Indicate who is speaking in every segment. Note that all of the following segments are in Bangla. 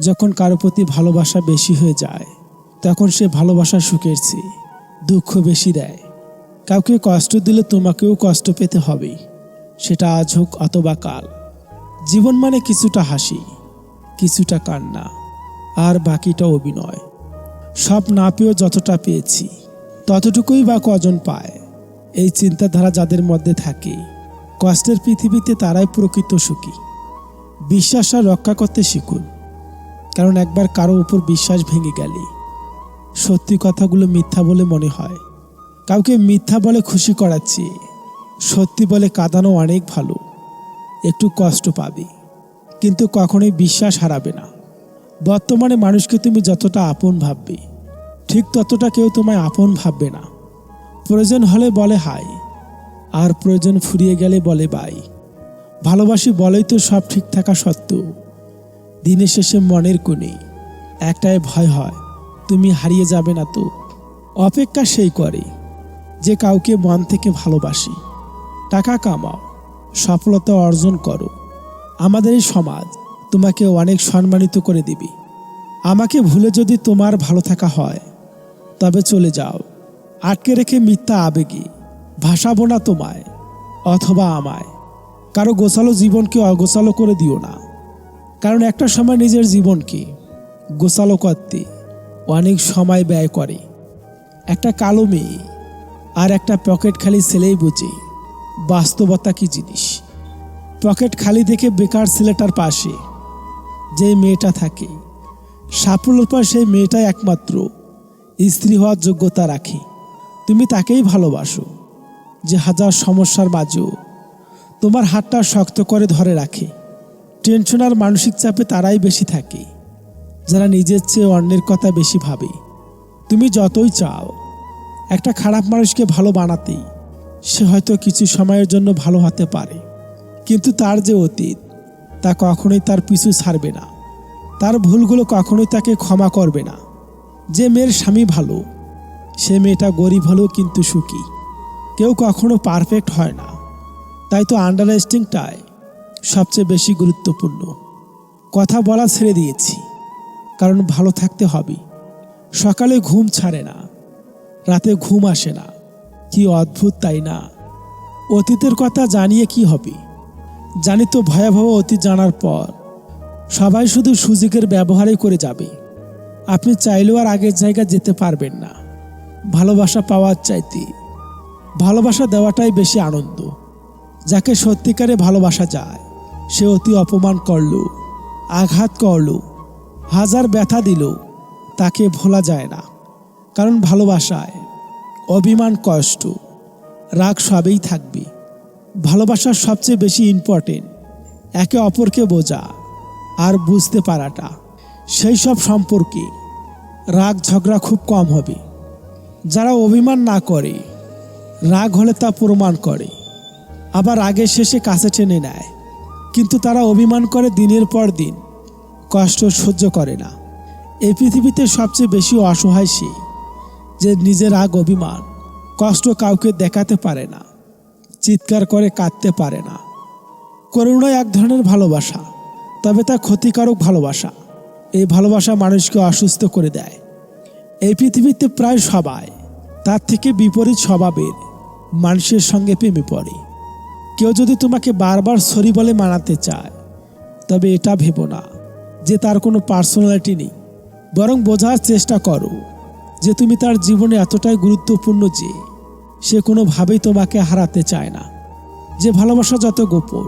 Speaker 1: যখন কারও প্রতি ভালোবাসা বেশি হয়ে যায়, তখন সে ভালোবাসা সুখের চেয়ে দুঃখ বেশি দেয়। কাউকে কষ্ট দিলে তোমাকেও কষ্ট পেতে হবে। সেটা আজ হোক অথবা কাল। জীবন মানে কিছুটা হাসি, কিছুটা কান্না, আর বাকিটা অভিনয়। সব না পেয়েও যতটা পেয়েছি, ততটুকুই বা কজন পায়। এই চিন্তাধারা যাদের মধ্যে থাকে, কষ্টের পৃথিবীতে তারাই প্রকৃত সুখী। বিশ্বাস আর রক্ষা করতে শিখুন। কারণ একবার কারও উপর বিশ্বাস ভেঙে গেলে সত্যি কথাগুলো মিথ্যা বলে মনে হয়। কাউকে মিথ্যা বলে খুশি করাচ্ছি, সত্যি বলে কাঁদানো অনেক ভালো, একটু কষ্ট পাবে। কিন্তু কখনোই বিশ্বাস হারাবে না। বর্তমানে মানুষকে তুমি যতটা আপন ভাববে, ঠিক ততটা কেউ তোমায় আপন ভাববে না। প্রয়োজন হলে বলে হাই, আর প্রয়োজন ফুরিয়ে গেলে বলে বাই। ভালোবাসি বলেই তো সব ঠিক থাকা সত্ত্বেও দিনের শেষে মনের কোণে। একটাই ভয় হয়, তুমি হারিয়ে যাবে না তো। অপেক্ষা সেই করে, যে কাউকে মন থেকে ভালোবাসি। টাকা কামাও, সফলতা অর্জন করো। আমাদের এই সমাজ তোমাকে অনেক সম্মানিত করে দিবে। আমাকে ভুলে যদি তোমার ভালো থাকা হয়, তবে চলে যাও। আটকে রেখে মিথ্যা আবেগে, ভাসাবো না তোমায়, অথবা আমায়। কারও গোছালো জীবনকে অগোছালো করে দিও না। কারণ একটা সময় নিজের জীবনকে গোসালো করতে অনেক সময় ব্যয় করে। একটা কালো মেয়ে আর একটা পকেট খালি ছেলেই বোঝে বাস্তবতা কি জিনিস। পকেট খালি দেখে বেকার ছেলেটার পাশে যে মেয়েটা থাকে, সাফল্যের পর সেই মেয়েটাই একমাত্র স্ত্রী হওয়ার যোগ্যতা রাখে। তুমি তাকেই ভালোবাসো যে হাজার সমস্যার মাঝেও তোমার হাতটা শক্ত করে ধরে রাখে। টেনশন আর মানসিক চাপে তারাই বেশি থাকে। যারা নিজের চেয়ে অন্যের কথা বেশি ভাবে। তুমি যতই চাও, একটা খারাপ মানুষকে ভালো বানাতেই সে হয়তো কিছু সময়ের জন্য ভালো হতে পারে। কিন্তু তার যে অতীত, তা কখনোই তার পিছু ছাড়বে না। তার ভুলগুলো কখনোই তাকে ক্ষমা করবে না। যে মেয়ের স্বামী ভালো, সে মেয়েটা গরিব হলেও কিন্তু সুখী। কেউ কখনো পারফেক্ট হয় না। তাই তো আন্ডারস্ট্যান্ডিংটাই সবচেয়ে বেশি গুরুত্বপূর্ণ। কথা বলা ছেড়ে দিয়েছি, কারণ ভালো থাকতে হবে। সকালে ঘুম ছাড়ে না, রাতে ঘুম আসে না। কি অদ্ভুত, তাই না? অতীতের কথা জানিয়ে কি হবে? জানি তো ভয়াবহ অতীত জানার পর। সবাই শুধু সুযোগের ব্যবহারই করে যাবে। আপনি চাইলেও আর আগের জায়গায় যেতে পারবেন না। ভালোবাসা পাওয়ার চাইতে। ভালোবাসা দেওয়াটাই বেশি আনন্দ, যাকে সত্যিকারে ভালোবাসা যায়। সে অতি অপমান করল, আঘাত করল, হাজার ব্যথা দিল, তাকে ভোলা যায় না। কারণ ভালোবাসায় অভিমান কষ্ট, রাগ সবেই থাকবে। ভালোবাসার সবচেয়ে বেশি ইম্পর্টেন্ট একে অপরকে বোঝা আর বুঝতে পারাটা। সেই সব সম্পর্কে রাগ ঝগড়া খুব কম হবে। যারা অভিমান না করে, রাগ হলে তা প্রমাণ করে। আবার রাগের শেষে কাছে টেনে নেয়। কিন্তু তারা অভিমান করে দিনের পর দিন, কষ্ট সহ্য করে না। এই পৃথিবীতে সবচেয়ে বেশি অসহায় সে, যে নিজের রাগ, অভিমান, কষ্ট কাউকে দেখাতে পারে না, চিৎকার করে কাঁদতে পারে না। করুণা এক ধরনের ভালোবাসা, তবে তা ক্ষতিকারক ভালোবাসা। এই ভালোবাসা মানুষকে অসুস্থ করে দেয়। এই পৃথিবীতে প্রায় সবাই তার থেকে বিপরীত স্বভাবের মানুষের সঙ্গে প্রেমে পড়ে। কেউ যদি তোমাকে বারবার সরি বলে মানাতে চায়, তবে এটা ভেবো না যে তার কোনো পার্সোনালিটি নেই। বরং বোঝার চেষ্টা করো যে তুমি তার জীবনে এতটাই গুরুত্বপূর্ণ যে সে কোনোভাবেই তোমাকে হারাতে চায় না। যে ভালোবাসা যত গোপন,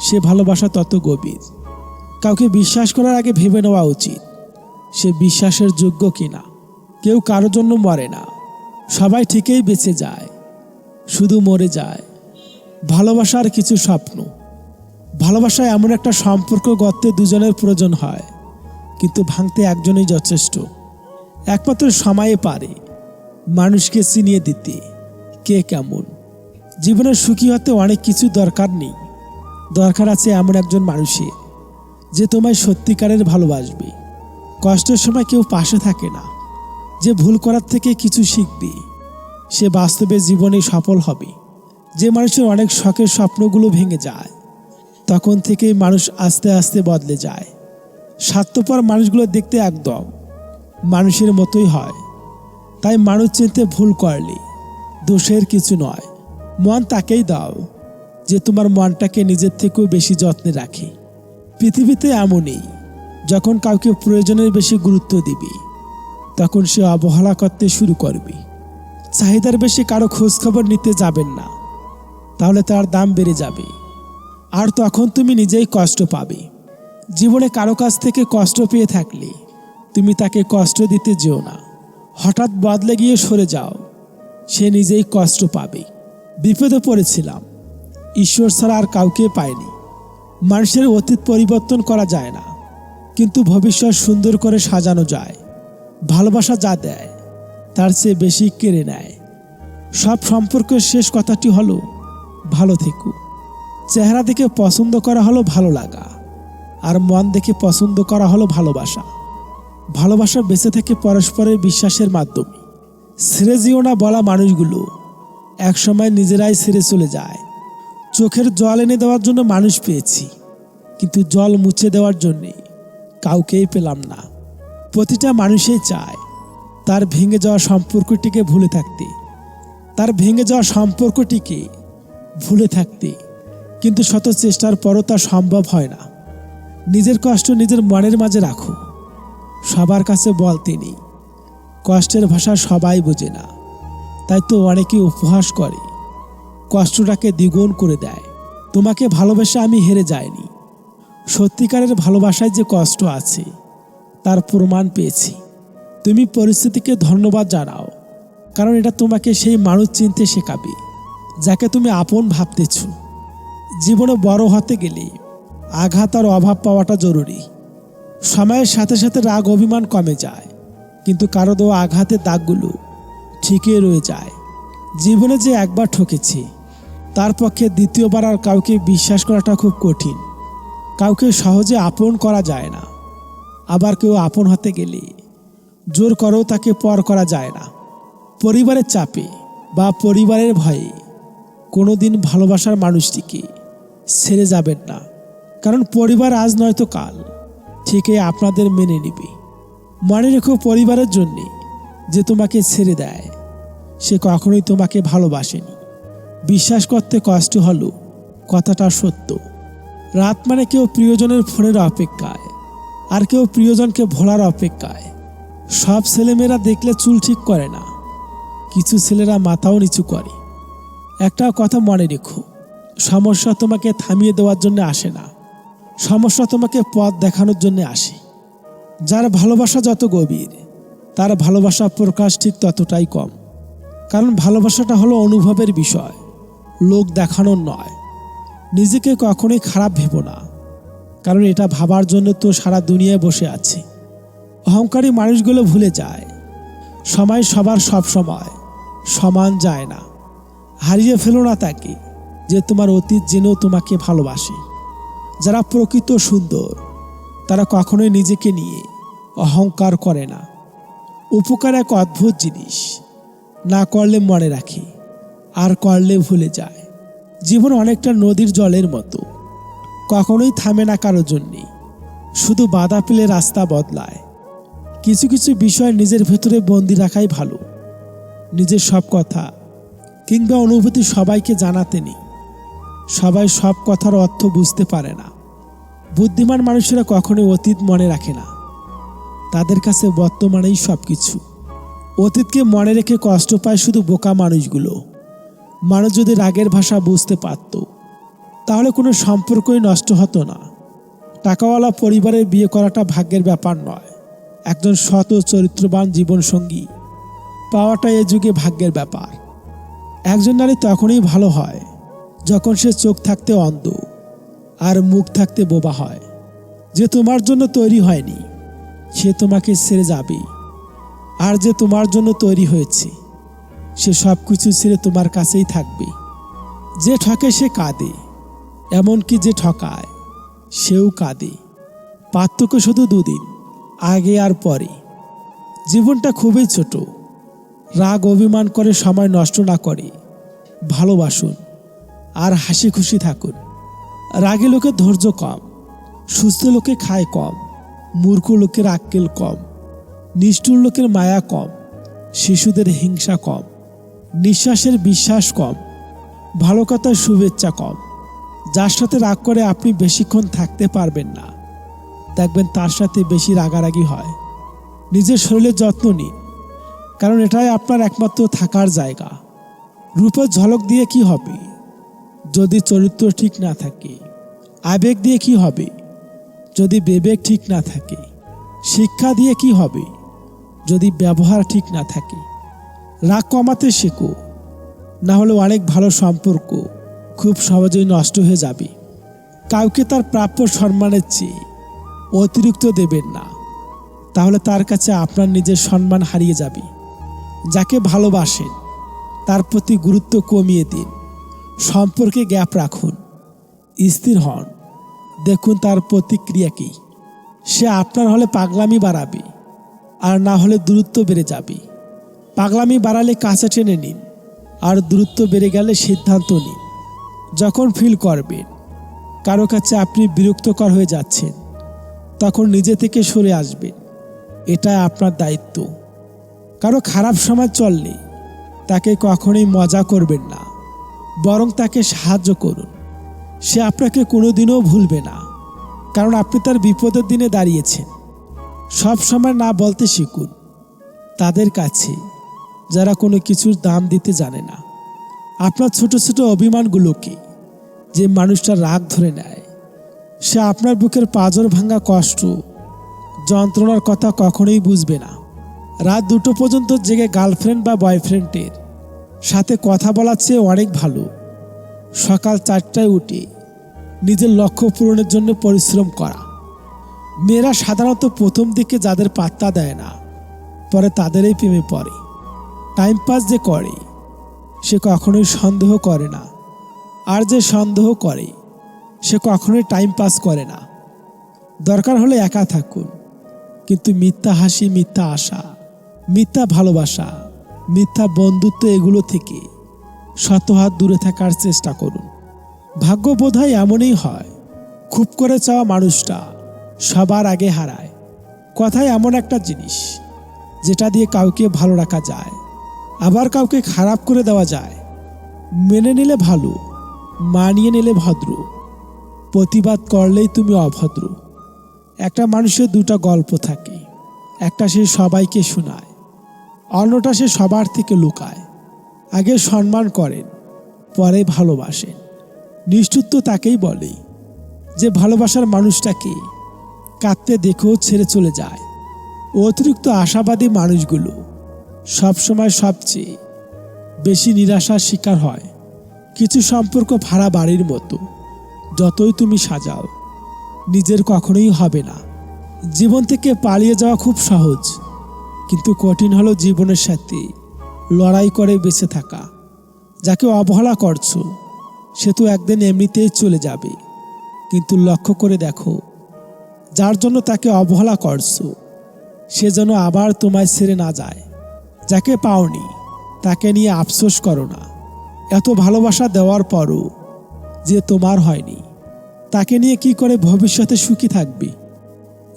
Speaker 1: সে ভালোবাসা তত গভীর। কাউকে বিশ্বাস করার আগে ভেবে নেওয়া উচিত সে বিশ্বাসের যোগ্য কিনা। কেউ কারও জন্য মরে না। সবাই ঠিকই বেঁচে যায়, শুধু মরে যায়। ভালোবাসার কিছু স্বপ্ন। ভালোবাসা এমন একটা সম্পর্ক গড়তে দুজনের প্রয়োজন হয়, কিন্তু ভাঙতে একজনই যথেষ্ট। একমাত্র সময়ে পারে মানুষকে চিনিয়ে দিতে, কে কেমন। জীবনের সুখী হতে অনেক কিছু দরকার নেই। দরকার আছে এমন একজন মানুষের যে তোমায় সত্যিকারের ভালোবাসবে। কষ্টের সময় কেউ পাশে থাকে না। যে ভুল করার থেকে কিছু শিখবে, সে বাস্তবে জীবনে সফল হবে। যে মানুষের অনেক শখের স্বপ্নগুলো ভেঙে যায়, তখন থেকেই মানুষ আস্তে আস্তে বদলে যায়। স্বার্থপর মানুষগুলো দেখতে একদম মানুষের মতোই হয়। তাই মানুষ চিনতে ভুল করলে দোষের কিছু নয়। মন তাকেই দাও যে তোমার মনটাকে নিজের থেকেও বেশি যত্নে রাখে। পৃথিবীতে এমনই, যখন কাউকে প্রয়োজনের বেশি গুরুত্ব দিবি, তখন সে অবহেলা করতে শুরু করবে। চাহিদার বেশি কারও খোঁজখবর নিতে যাবেন না। তাহলে তার দাম বেড়ে যাবে। আর তখন তুমি নিজেই কষ্ট পাবে। জীবনে কারও কাছ থেকে কষ্ট পেয়ে থাকলে তুমি তাকে কষ্ট দিতে যেও না। হঠাৎ বদলে গিয়ে সরে যাও। সে নিজেই কষ্ট পাবে। বিপদে পড়েছিলাম। ঈশ্বর ছাড়া আর কাউকে পায়নি। মানুষের অতীত পরিবর্তন করা যায় না। কিন্তু ভবিষ্যৎ সুন্দর করে সাজানো যায়। ভালোবাসা যা দেয়, তার চেয়ে বেশি কেড়ে নেয়। সব সম্পর্কের শেষ কথাটি হলো ভালো থেকো। চেহারা দেখে পছন্দ করা হলো ভালো লাগা, আর মন দেখে পছন্দ করা হলো ভালোবাসা। ভালোবাসা বেঁচে থেকে পরস্পরের বিশ্বাসের মাধ্যমে। ছেড়ে যেও না বলা মানুষগুলো, একসময় নিজেরাই ছেড়ে চলে যায়। চোখের জল এনে দেওয়ার জন্য মানুষ পেয়েছি, কিন্তু জল মুছে দেওয়ার জন্যে কাউকেই পেলাম না। প্রতিটা মানুষই চায় তার ভেঙে যাওয়া সম্পর্কটিকে ভুলে থাকতে। তার ভেঙে যাওয়া সম্পর্কটিকে ভুলে থাকতে। কিন্তু শত চেষ্টার পরও তা সম্ভব হয় না। নিজের কষ্ট নিজের মনের মাঝে রাখো। সবার কাছে বলতে নেই কষ্টের ভাষা সবাই বোঝে না। তাই তো অনেকে উপহাস করে। কষ্টটাকে দ্বিগুণ করে দেয়। তোমাকে ভালোবেসে আমি হেরে যাইনি। সত্যিকারের ভালোবাসায় যে কষ্ট আছে, তার প্রমাণ পেয়েছি। তুমি পরিস্থিতিকে ধন্যবাদ জানাও। কারণ এটা তোমাকে সেই মানুষ চিনতে শেখাবে। যাকে তুমি আপন ভাবতেছ। জীবনে বড় হতে গেলে আঘাত আর অভাব পাওয়াটা জরুরি। সময়ের সাথে সাথে রাগ, অভিমান কমে যায়, কিন্তু কারও দেওয়া আঘাতের দাগগুলো ঠিকই রয়ে যায়। জীবনে যে একবার ঠকেছে, তার পক্ষে দ্বিতীয়বার আর কাউকে বিশ্বাস করাটা খুব কঠিন। কাউকে সহজে আপন করা যায় না। আবার কেউ আপন হতে গেলে জোর করেও তাকে পর করা যায় না। পরিবারের চাপে বা পরিবারের ভয়ে কোনোদিন ভালোবাসার মানুষটিকে ছেড়ে যাবেন না। কারণ পরিবার আজ নয়তো কাল। ঠিকই আপনাদের মেনে নেবে। মনে রেখো পরিবারের জন্যে যে তোমাকে ছেড়ে দেয়। সে কখনোই তোমাকে ভালোবাসেনি। বিশ্বাস করতে কষ্ট হলো, কথাটা সত্য। রাত মানে কেউ প্রিয়জনের ফোনের অপেক্ষায়, আর কেউ প্রিয়জনকে ভোলার অপেক্ষায়। সব ছেলেমেয়েরা দেখলে চুল ঠিক করে না। কিছু ছেলেরা মাথাও নিচু করে। একটা কথা মনে রেখো। সমস্যা তোমাকে থামিয়ে দেওয়ার জন্য আসে না। সমস্যা তোমাকে পথ দেখানোর জন্য আসে। যার ভালোবাসা যত গভীর, তার ভালোবাসা প্রকাশ ঠিক ততটাই কম। কারণ ভালোবাসাটা হলো অনুভবের বিষয়, লোক দেখানোর নয়। নিজেকে কখনোই খারাপ ভেবো না। কারণ এটা ভাবার জন্য তো সারা দুনিয়ায় বসে আছে। অহংকারী মানুষগুলো ভুলে যায়। সময় সবার সব সময় সমান যায় না। হারিয়ে ফেলো না তাকে, যে তোমার অতীত জেনেও তোমাকে ভালোবাসে। যারা প্রকৃত সুন্দর, তারা কখনোই নিজেকে নিয়ে অহংকার করে না। উপকার এক অদ্ভুত জিনিস, না করলে মনে রাখে, আর করলে ভুলে যায়। জীবন অনেকটা নদীর জলের মতো, কখনোই থামে না কারোর জন্যে। শুধু বাধা পেলে রাস্তা বদলায়। কিছু কিছু বিষয় নিজের ভেতরে বন্দি রাখাই ভালো। নিজের সব কথা কিংবা অনুভূতি সবাইকে জানাতে নেই। সবাই সব কথার অর্থ বুঝতে পারে না। বুদ্ধিমান মানুষেরা কখনোই অতীত মনে রাখে না। তাদের কাছে বর্তমানেই সব কিছু অতীতকে মনে রেখে কষ্ট পায় শুধু বোকা মানুষগুলো। মানুষ যদি রাগের ভাষা বুঝতে পারত, তাহলে কোনো সম্পর্কই নষ্ট হতো না। টাকাওয়ালা পরিবারের বিয়ে করাটা ভাগ্যের ব্যাপার নয়। একজন শত চরিত্রবান জীবনসঙ্গী পাওয়াটা এ যুগে ভাগ্যের ব্যাপার। একজন নারী তখনই ভালো হয়, যখন সে চোখ থাকতে অন্ধ আর মুখ থাকতে বোবা হয়। যে তোমার জন্য তৈরি হয়নি, সে তোমাকে ছেড়ে যাবে। আর যে তোমার জন্য তৈরি হয়েছে, সে সব কিছু ছেড়ে তোমার কাছেই থাকবে। যে ঠকে সে কাঁদে, এমনকি যে ঠকায়, সেও কাঁদে। পার্থক্য শুধু দুদিন, আগে আর পরে। জীবনটা খুবই ছোট। রাগ অভিমান করে সময় নষ্ট না করে। ভালোবাসুন আর হাসি খুশি থাকুন। রাগে লোকে ধৈর্য কম, সুস্থ লোকে খায় কম, মূর্খ লোকের আক্কেল কম, নিষ্ঠুর লোকের মায়া কম, শিশুদের হিংসা কম, নিঃশ্বাসের বিশ্বাস কম, ভালো কথার শুভেচ্ছা কম। যার সাথে রাগ করে আপনি বেশিক্ষণ থাকতে পারবেন না। দেখবেন তার সাথে বেশি রাগারাগি হয়। নিজের শরীরের যত্ন নিন। কারণ এটাই আপনার একমাত্র থাকার জায়গা। রূপের ঝলক দিয়ে কি হবে? যদি চরিত্র ঠিক না থাকে, আবেগ দিয়ে কি হবে? যদি বিবেক ঠিক না থাকে, শিক্ষা দিয়ে কি হবে? যদি ব্যবহার ঠিক না থাকে, রাগ কমাতে শেখো। না হলে অনেক ভালো সম্পর্ক খুব সহজেই নষ্ট হয়ে যাবে। কাউকে তার প্রাপ্য সম্মানের চেয়ে অতিরিক্ত দেবেন না। তাহলে তার কাছে আপনার নিজের সম্মান হারিয়ে যাবে। যাকে ভালোবাসেন তার প্রতি গুরুত্ব কমিয়ে দিন। সম্পর্কে গ্যাপ রাখুন। স্থির হন। দেখুন তার প্রতিক্রিয়া কী। সে আপনার হলে পাগলামি বাড়াবে, আর না হলে দূরত্ব বেড়ে যাবে। পাগলামি বাড়ালে কাছে টেনে নিন, আর দূরত্ব বেড়ে গেলে সিদ্ধান্ত নিন। যখন ফিল করবেন, কারও কাছে আপনি বিরক্তকর হয়ে যাচ্ছেন, তখন নিজে থেকে সরে আসবেন। এটা আপনার দায়িত্ব। কারও খারাপ সময় চললে তাকে কখনোই মজা করবেন না, বরং তাকে সাহায্য করুন। সে আপনাকে কোনোদিনও ভুলবে না, কারণ আপনি তার বিপদের দিনে দাঁড়িয়েছেন। সব সময় না বলতে শিখুন, তাদের কাছে যারা কোনো কিছুর দাম দিতে জানে না। আপনার ছোট ছোট অভিমানগুলোকে যে মানুষটা রাগ ধরে নেয়, সে আপনার বুকের পাজর ভাঙা কষ্ট, যন্ত্রণার কথা কখনোই বুঝবে না। রাত দুটো পর্যন্ত জেগে গার্লফ্রেন্ড বা বয়ফ্রেন্ডের সাথে কথা বলার চেয়ে অনেক ভালো। সকাল চারটায় উঠে নিজের লক্ষ্য পূরণের জন্য পরিশ্রম করা। মেয়েরা সাধারণত প্রথম দিকে যাদের পাত্তা দেয় না, পরে তাদেরই প্রেমে পড়ে। টাইম পাস যে করে, সে কখনোই সন্দেহ করে না। আর যে সন্দেহ করে, সে কখনোই টাইম পাস করে না। দরকার হলে একা থাকুন, কিন্তু মিথ্যা হাসি, মিথ্যা আশা। মিথ্যা ভালোবাসা, মিথ্যা বন্ধুত্ব এগুলো থেকে শত হাত দূরে থাকার চেষ্টা করুন। ভাগ্য বোধহয় এমনই হয়, খুব করে চাওয়া মানুষটা সবার আগে হারায়। কথায় এমন একটা জিনিস, যেটা দিয়ে কাউকে ভালো রাখা যায়, আবার কাউকে খারাপ করে দেওয়া যায়। মেনে নিলে ভালো, মানিয়ে নিলে ভদ্র। প্রতিবাদ করলেই তুমি অভদ্র। একটা মানুষের দুটো গল্প থাকে, একটা সে সবাইকে শোনায়। অন্যটা সে সবার থেকে লুকায়, আগে সম্মান করেন, পরে ভালোবাসেন। নিষ্ঠুত্ব তাকেই বলে যে ভালোবাসার মানুষটাকে কাঁদতে দেখেও ছেড়ে চলে যায়। অতিরিক্ত আশাবাদী মানুষগুলো সবসময় সবচেয়ে বেশি নিরাশার শিকার হয়। কিছু সম্পর্ক ভাড়া বাড়ির মতো, যতই তুমি সাজাও, নিজের কখনোই হবে না। জীবন থেকে পালিয়ে যাওয়া খুব সহজ। কিন্তু কঠিন হলো জীবনের সাথে। লড়াই করে বেঁচে থাকা। যাকে অবহেলা করছ, সে তো একদিন এমনিতেই চলে যাবে। কিন্তু লক্ষ্য করে দেখো, যার জন্য তাকে অবহেলা করছ, সে যেন আবার তোমায় ছেড়ে না যায়। যাকে পাওনি, তাকে নিয়ে আফসোস করো না। এত ভালোবাসা দেওয়ার পরও যে তোমার হয়নি, তাকে নিয়ে কি করে ভবিষ্যতে সুখী থাকবে?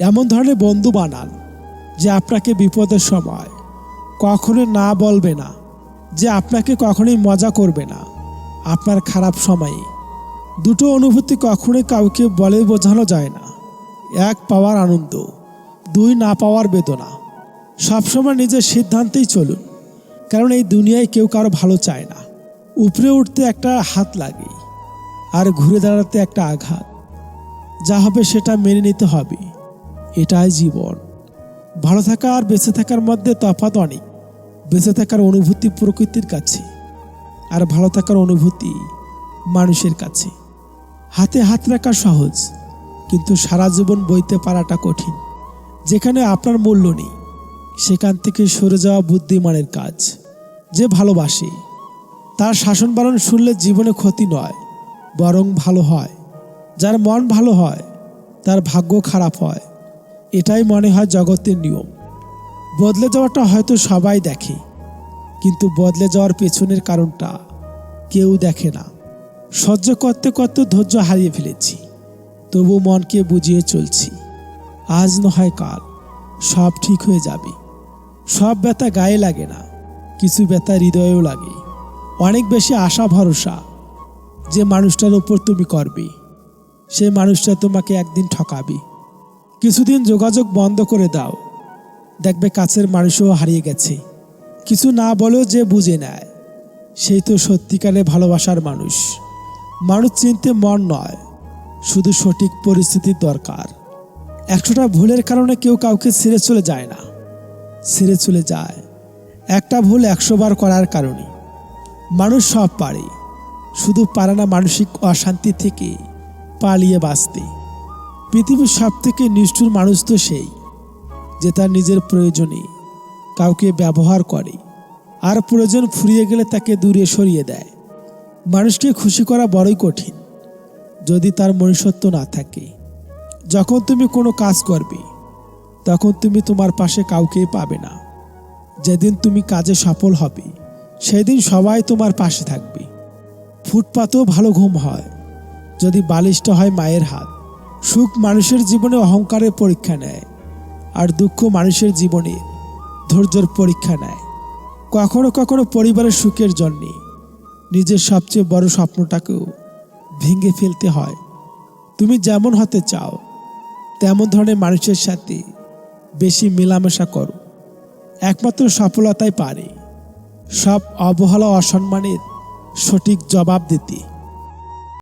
Speaker 1: এমন ধরনের বন্ধু বানান। যে আপনাকে বিপদের সময় কখনো না বলবে না, যে আপনাকে কখনোই মজা করবে না। আপনার খারাপ সময়ে দুটো অনুভূতি কখনোই কাউকে বলে বোঝানো যায় না। এক, পাওয়ার আনন্দ। দুই, না পাওয়ার বেদনা। সবসময় নিজের সিদ্ধান্তেই চলুন, কারণ এই দুনিয়ায় কেউ কারও ভালো চায় না। উপরে উঠতে একটা হাত লাগে, আর ঘুরে দাঁড়াতে একটা আঘাত। যা হবে সেটা মেনে নিতে হবে। এটাই জীবন। ভালো থাকা আর বেঁচে থাকার মধ্যে তফাৎ অনেক। বেঁচে থাকার অনুভূতি প্রকৃতির কাছে, আর ভালো থাকার অনুভূতি মানুষের কাছে। হাতে হাত রাখা সহজ, কিন্তু সারা জীবন বইতে পারাটা কঠিন। যেখানে আপনার মূল্য নেই, সেখান থেকে সরে যাওয়া বুদ্ধিমানের কাজ। যে ভালোবাসে, তার শাসন বারণ শুনলে জীবনে ক্ষতি নয়, বরং ভালো হয়। যার মন ভালো হয়, তার ভাগ্য খারাপ হয়। এটাই মনে হয় জগতের নিয়ম। বদলে যাওয়াটা হয়তো সবাই দেখে, কিন্তু বদলে যাওয়ার পেছনের কারণটা কেউ দেখে না। সহ্য করতে করতে ধৈর্য হারিয়ে ফেলেছি তবু মনকে বুঝিয়ে চলছি, আজ নয় কাল, সব ঠিক হয়ে যাবে। সব ব্যথা গায়ে লাগে না, কিছু ব্যথা হৃদয়েও লাগে। অনেক বেশি আশা, ভরসা যে মানুষটার উপর তুমি করবে সেই মানুষটা তোমাকে একদিন ঠকাবে। কিছুদিন যোগাযোগ বন্ধ করে দাও। দেখবে কাছের মানুষও হারিয়ে গেছে। কিছু না বলেও যে বুঝে নেয়। সেই তো সত্যিকারে ভালোবাসার মানুষ। মানুষ চিনতে মন নয়। শুধু সঠিক পরিস্থিতির দরকার। একশোটা ভুলের কারণে কেউ কাউকে ছেড়ে চলে যায় না। ছেড়ে চলে যায়। একটা ভুল একশো বার করার কারণে। মানুষ সব পারে। শুধু পারে না মানসিক অশান্তি থেকে পালিয়ে বাঁচতে। পৃথিবীর সব থেকে নিষ্ঠুর মানুষ তো সেই, যে তার নিজের প্রয়োজনে কাউকে ব্যবহার করে আর প্রয়োজন ফুরিয়ে গেলে তাকে দূরে সরিয়ে দেয়। মানুষকে খুশি করা বড়ই কঠিন, যদি তার মনুষ্যত্ব না থাকে। যখন তুমি কোনো কাজ করবে, তখন তুমি তোমার পাশে কাউকেই পাবে না। যেদিন তুমি কাজে সফল হবে, সেদিন সবাই তোমার পাশে থাকবে। ফুটপাতেও ভালো ঘুম হয়, যদি বালিশটা হয় মায়ের হাত। সুখ মানুষের জীবনে অহংকারের পরীক্ষা নেয়, আর দুঃখ মানুষের জীবনে ধৈর্যের পরীক্ষা নেয়। কখনো কখনো পরিবারের সুখের জন্যে নিজের সবচেয়ে বড় স্বপ্নটাকেও ভেঙে ফেলতে হয়। তুমি যেমন হতে চাও, তেমন ধরনের মানুষের সাথে বেশি মেলামেশা করো। একমাত্র সফলতাই পারে। সব অবহেলা অসম্মানের সঠিক জবাব দিতে।